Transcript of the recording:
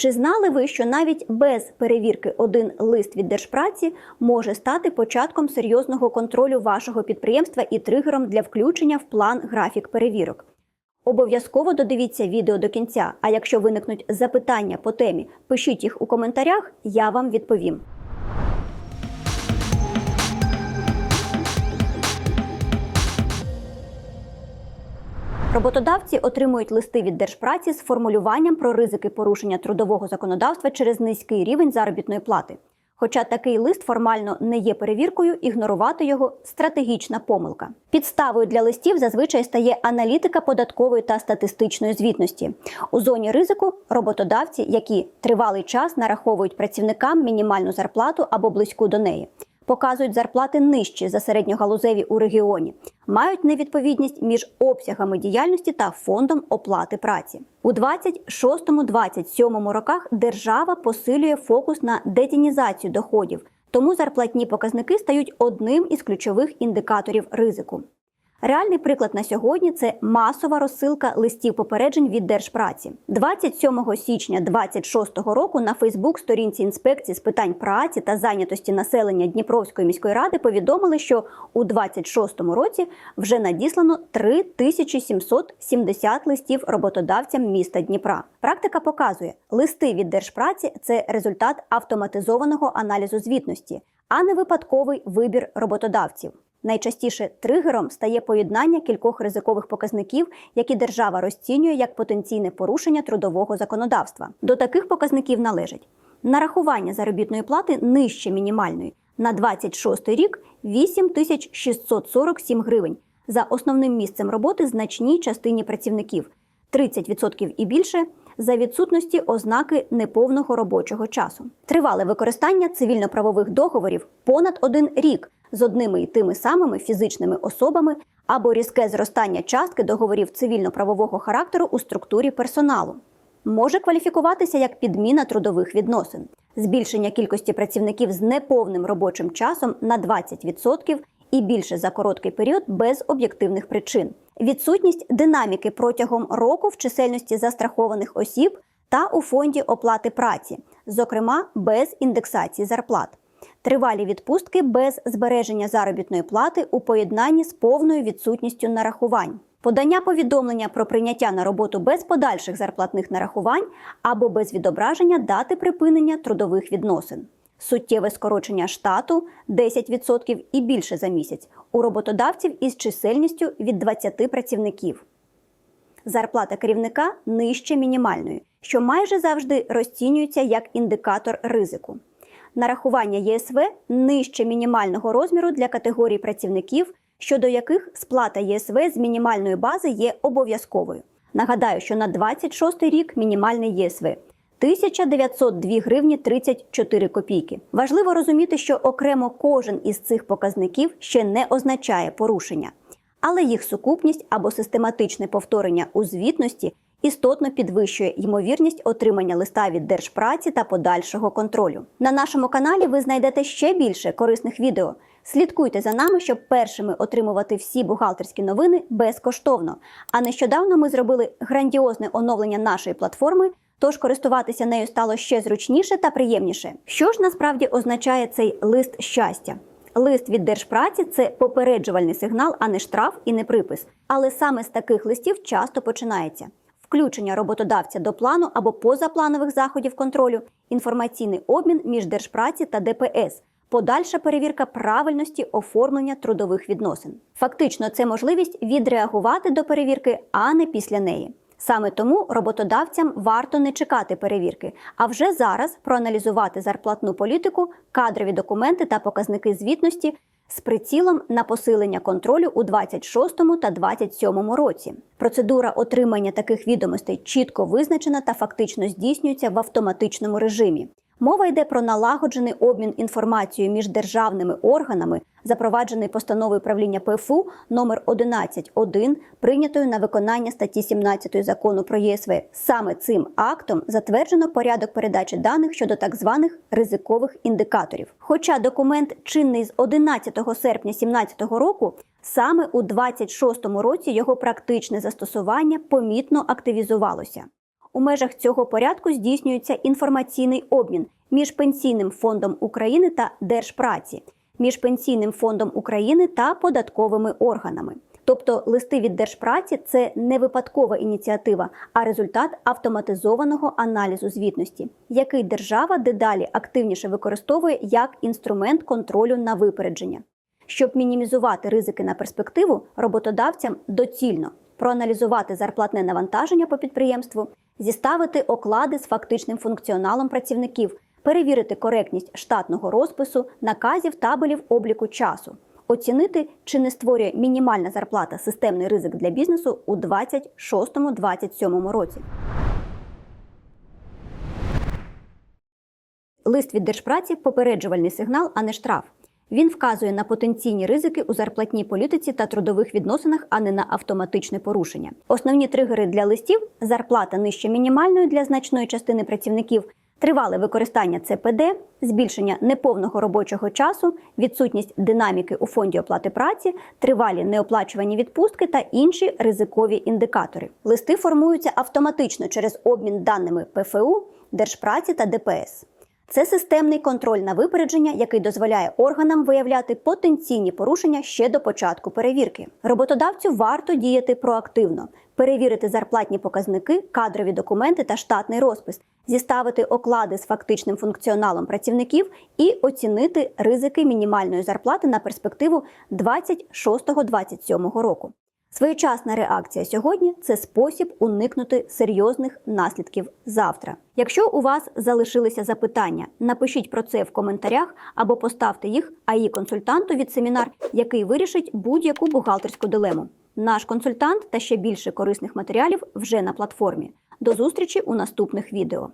Чи знали ви, що навіть без перевірки один лист від держпраці може стати початком серйозного контролю вашого підприємства і тригером для включення в план графік перевірок? Обов'язково додивіться відео до кінця. А якщо виникнуть запитання по темі, пишіть їх у коментарях, я вам відповім. Роботодавці отримують листи від держпраці з формулюванням про ризики порушення трудового законодавства через низький рівень заробітної плати. Хоча такий лист формально не є перевіркою, ігнорувати його стратегічна помилка. Підставою для листів зазвичай стає аналітика податкової та статистичної звітності. У зоні ризику роботодавці, які тривалий час нараховують працівникам мінімальну зарплату або близьку до неї показують зарплати нижчі за середньогалузеві у регіоні, мають невідповідність між обсягами діяльності та фондом оплати праці. У 26-27 роках держава посилює фокус на детінізацію доходів, тому зарплатні показники стають одним із ключових індикаторів ризику. Реальний приклад на сьогодні це масова розсилка листів попереджень від держпраці. 27 січня 2026 року на Фейсбук-сторінці інспекції з питань праці та зайнятості населення Дніпровської міської ради повідомили, що у 2026 році вже надіслано 3770 листів роботодавцям міста Дніпра. Практика показує, листи від держпраці це результат автоматизованого аналізу звітності, а не випадковий вибір роботодавців. Найчастіше тригером стає поєднання кількох ризикових показників, які держава розцінює як потенційне порушення трудового законодавства. До таких показників належать нарахування заробітної плати нижче мінімальної на 26 рік 8647 гривень за основним місцем роботи значній частині працівників 30% і більше за відсутності ознаки неповного робочого часу. Тривале використання цивільно-правових договорів понад один рік з одними і тими самими фізичними особами або різке зростання частки договорів цивільно-правового характеру у структурі персоналу. Може кваліфікуватися як підміна трудових відносин, збільшення кількості працівників з неповним робочим часом на 20% і більше за короткий період без об'єктивних причин, відсутність динаміки протягом року в чисельності застрахованих осіб та у фонді оплати праці, зокрема без індексації зарплат. Тривалі відпустки без збереження заробітної плати у поєднанні з повною відсутністю нарахувань. Подання повідомлення про прийняття на роботу без подальших зарплатних нарахувань або без відображення дати припинення трудових відносин, суттєве скорочення штату 10% і більше за місяць у роботодавців із чисельністю від 20 працівників. Зарплата керівника нижче мінімальної, що майже завжди розцінюється як індикатор ризику нарахування ЄСВ нижче мінімального розміру для категорій працівників, щодо яких сплата ЄСВ з мінімальної бази є обов'язковою. Нагадаю, що на 26 рік мінімальний ЄСВ 1902 гривні 34 копійки. Важливо розуміти, що окремо кожен із цих показників ще не означає порушення, але їх сукупність або систематичне повторення у звітності істотно підвищує ймовірність отримання листа від держпраці та подальшого контролю. На нашому каналі ви знайдете ще більше корисних відео. Слідкуйте за нами, щоб першими отримувати всі бухгалтерські новини безкоштовно. А нещодавно ми зробили грандіозне оновлення нашої платформи. Тож користуватися нею стало ще зручніше та приємніше. Що ж насправді означає цей лист щастя? Лист від держпраці це попереджувальний сигнал, а не штраф і не припис. Але саме з таких листів часто починається включення роботодавця до плану або позапланових заходів контролю, інформаційний обмін між держпраці та ДПС. Подальша перевірка правильності оформлення трудових відносин. Фактично, це можливість відреагувати до перевірки, а не після неї. Саме тому роботодавцям варто не чекати перевірки, а вже зараз проаналізувати зарплатну політику, кадрові документи та показники звітності з прицілом на посилення контролю у 26 та 27 році. Процедура отримання таких відомостей чітко визначена та фактично здійснюється в автоматичному режимі. Мова йде про налагоджений обмін інформацією між державними органами, запроваджений постановою правління ПФУ номер 11.1, прийнятою на виконання статті 17 закону про ЄСВ. Саме цим актом затверджено порядок передачі даних щодо так званих ризикових індикаторів. Хоча документ чинний з 11 серпня 2017 року. Саме у 26-му році його практичне застосування помітно активізувалося. У межах цього порядку здійснюється інформаційний обмін між Пенсійним фондом України та Держпраці, між Пенсійним фондом України та податковими органами. Тобто листи від Держпраці це не випадкова ініціатива, а результат автоматизованого аналізу звітності, який держава дедалі активніше використовує як інструмент контролю на випередження. Щоб мінімізувати ризики на перспективу, роботодавцям доцільно проаналізувати зарплатне навантаження по підприємству, зіставити оклади з фактичним функціоналом працівників, перевірити коректність штатного розпису, наказів табелів обліку часу, оцінити, чи не створює мінімальна зарплата системний ризик для бізнесу у 26-27 році. Лист від держпраці попереджувальний сигнал, а не штраф. Він вказує на потенційні ризики у зарплатній політиці та трудових відносинах, а не на автоматичне порушення. Основні тригери для листів зарплата нижче мінімальної для значної частини працівників, тривале використання ЦПД, збільшення неповного робочого часу, відсутність динаміки у фонді оплати праці, тривалі неоплачувані відпустки та інші ризикові індикатори. Листи формуються автоматично через обмін даними ПФУ, Держпраці та ДПС. Це системний контроль на випередження, який дозволяє органам виявляти потенційні порушення ще до початку перевірки. Роботодавцю варто діяти проактивно, перевірити зарплатні показники, кадрові документи та штатний розпис, зіставити оклади з фактичним функціоналом працівників і оцінити ризики мінімальної зарплати на перспективу 26-27 року. Своєчасна реакція сьогодні це спосіб уникнути серйозних наслідків завтра. Якщо у вас залишилися запитання, напишіть про це в коментарях або поставте їх АІ консультанту від семінар, який вирішить будь-яку бухгалтерську дилему. Наш консультант та ще більше корисних матеріалів вже на платформі. До зустрічі у наступних відео.